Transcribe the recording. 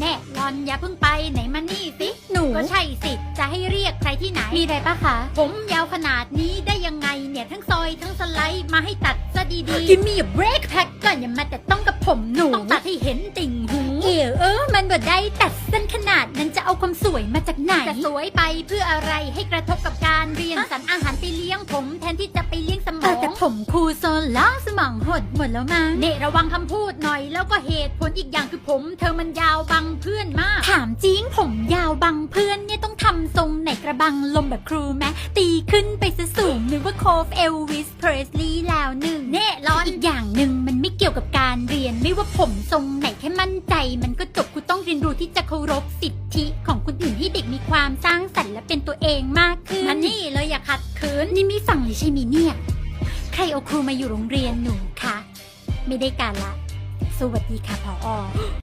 แน่รอนอย่าเพิ่งไปไหนมานี่สิ หนู ก็ใช่สิ จะให้เรียกใครที่ไหน มีอะไรปะคะ ผมยาวขนาดนี้ได้ยังไงเนี่ยทั้งซอยทั้งสไลด์มาให้ตัดซะดีๆ Give me a break แพ็กก่อนอย่ามาแต่ต้องกับผมหนู ต้องตัดให้เห็นติ่งหู เอ๋เออ มันบ่ได้ตัดสั้นขนาดนั้นจะเอาความสวยมาจากไหน จะสวยไปเพื่ออะไรให้กระทบกับการเรียนสรรอาหารไปเลี้ยงผมแทนที่จะไปเลี้ยง ผมครูโซนล้อสมองหดหมดแล้วมั้งเนระวังคำพูดหน่อย แล้วก็เหตุผลอีกอย่างคือผม เธอมันยาวบังเพื่อนมาก ถามจริงผมยาวบังเพื่อนเนี่ยต้องทำทรงไหนกระบังลมแบบครูแมตีขึ้นไปซะสูงนึกว่าโคฟเอลวิสเพรสลีย์แล้วหนึ่งเน่ร้อนอีกอย่างหนึ่งมันไม่เกี่ยวกับการเรียนไม่ว่าผมทรงไหนแค่มั่นใจ มันก็จบคุณต้องเรียนรู้ที่จะเคารพสิทธิของคนอื่นให้เด็กมีความสร้างสรรค์และเป็นตัวเองมากขึ้นมันนี่เลยอย่าขัดขืนนี่ไม่ฟังเลยใช่ไหมเนี่ย ใครเอาครูมาอยู่โรงเรียนหนูคะ ไม่ได้การละ สวัสดีค่ะพออ